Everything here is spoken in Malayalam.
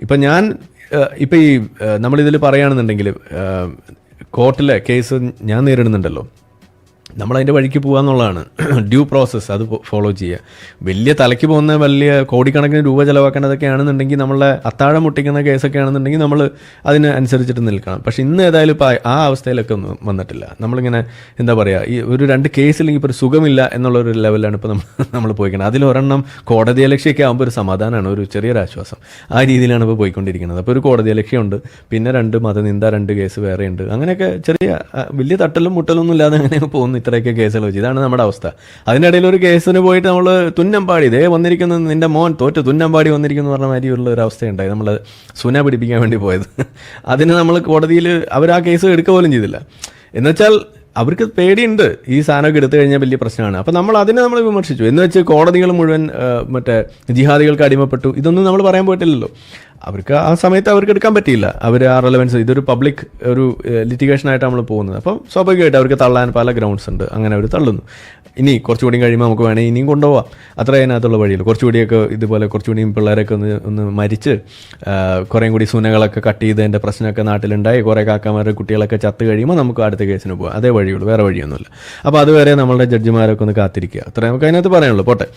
ഇപ്പം ഞാൻ ഇപ്പം ഈ നമ്മളിതിൽ പറയുകയാണെന്നുണ്ടെങ്കിൽ കോർട്ടിലെ കേസ് ഞാൻ നേരിടുന്നുണ്ടല്ലോ. നമ്മളതിന്റെ വഴിക്ക് പോകുക എന്നുള്ളതാണ് ഡ്യൂ പ്രോസസ്സ് അത് ഫോളോ ചെയ്യുക വലിയ തലയ്ക്ക് പോകുന്ന വലിയ കോടിക്കണക്കിന് രൂപ ചിലവാക്കേണ്ടതൊക്കെ ആണെന്നുണ്ടെങ്കിൽ നമ്മളെ അത്താഴം മുട്ടിക്കുന്ന കേസൊക്കെ ആണെന്നുണ്ടെങ്കിൽ നമ്മൾ അതിന് അനുസരിച്ചിട്ട് നിൽക്കണം. പക്ഷേ ഇന്ന് ഏതായാലും ഇപ്പോൾ ആ അവസ്ഥയിലൊക്കെ ഒന്നും വന്നിട്ടില്ല. നമ്മളിങ്ങനെ എന്താ പറയുക ഈ ഒരു രണ്ട് കേസില്ലെങ്കിൽ ഇപ്പോൾ ഒരു സുഖമില്ല എന്നുള്ളൊരു ലെവലാണ് ഇപ്പോൾ നമ്മൾ നമ്മൾ പോയിക്കുന്നത് അതിലൊരെണ്ണം കോടതി അലക്ഷ്യമൊക്കെ ആകുമ്പോൾ ഒരു സമാധാനമാണ് ഒരു ചെറിയൊരു ആശ്വാസം. ആ രീതിയിലാണ് ഇപ്പോൾ പോയിക്കൊണ്ടിരിക്കുന്നത്. അപ്പോൾ ഒരു കോടതി അലക്ഷ്യമുണ്ട് പിന്നെ രണ്ട് മതനിന്ദ രണ്ട് കേസ് വേറെയുണ്ട്. അങ്ങനെയൊക്കെ ചെറിയ വലിയ തട്ടലും മുട്ടലൊന്നും ഇല്ലാതെ അങ്ങനെ പോകുന്നു. ഇത്രയൊക്കെ കേസുകൾ വെച്ച്. ഇതാണ് നമ്മുടെ അവസ്ഥ. അതിനിടയിൽ ഒരു കേസിന് പോയിട്ട് നമ്മൾ തുന്നമ്പാടി ഇതേ വന്നിരിക്കുന്ന നിന്റെ മോൻ തോറ്റ് തുന്നമ്പാടി വന്നിരിക്കുന്നു പറഞ്ഞ മാതിരിയുള്ള ഒരു അവസ്ഥയുണ്ടായി. നമ്മൾ സുന പിടിപ്പിക്കാൻ വേണ്ടി പോയത്. അതിന് നമ്മൾ കോടതിയിൽ അവർ ആ കേസ് എടുക്കുക പോലും ചെയ്തില്ല. എന്നുവെച്ചാൽ അവർക്ക് പേടിയുണ്ട്. ഈ സാധനമൊക്കെ എടുത്തു കഴിഞ്ഞാൽ വലിയ പ്രശ്നമാണ്. അപ്പോൾ നമ്മൾ അതിനെ നമ്മൾ വിമർശിച്ചു. എന്ന് വെച്ച് കോടതികൾ മുഴുവൻ മറ്റേ ജിഹാദികൾക്ക് അടിമപ്പെട്ടു. ഇതൊന്നും നമ്മൾ പറയാൻ പോയിട്ടില്ലല്ലോ. അവർക്ക് ആ സമയത്ത് അവർക്ക് എടുക്കാൻ പറ്റിയില്ല. അവർ ആ റെലവൻസ് ഇതൊരു പബ്ലിക് ഒരു ലിറ്റിഗേഷനായിട്ട് നമ്മൾ പോകുന്നത്. അപ്പം സ്വാഭാവികമായിട്ട് അവർക്ക് തള്ളാൻ പല ഗ്രൗണ്ട്സ് ഉണ്ട്. അങ്ങനെ അവർ തള്ളുന്നു. ഇനി കുറച്ചുകൂടി കഴിയുമ്പോൾ നമുക്ക് വേണമെങ്കിൽ ഇനിയും കൊണ്ടുപോകാം അത്ര അതിനകത്തുള്ള വഴിയുള്ളൂ. കുറച്ചുകൂടിയൊക്കെ ഇതുപോലെ കുറച്ചുകൂടിയും പിള്ളേരൊക്കെ ഒന്ന് ഒന്ന് മരിച്ച് കുറേയും കൂടി സുനകളൊക്കെ കട്ട് ചെയ്തതിന്റെ പ്രശ്നമൊക്കെ നാട്ടിലുണ്ടായി. കുറേ കാക്കമാരുടെ കുട്ടികളൊക്കെ ചത്ത് കഴിയുമ്പോൾ നമുക്ക് അടുത്ത കേസിന് പോകാം അതേ വഴിയുള്ളൂ. വേറെ വഴിയൊന്നുമില്ല. അപ്പോൾ അതുവരെ നമ്മളുടെ ജഡ്ജിമാരൊക്കെ ഒന്ന് കാത്തിരിക്കുക. അത്ര നമുക്ക് അതിനകത്ത് പറയാനുള്ളൂ. പോട്ടെ.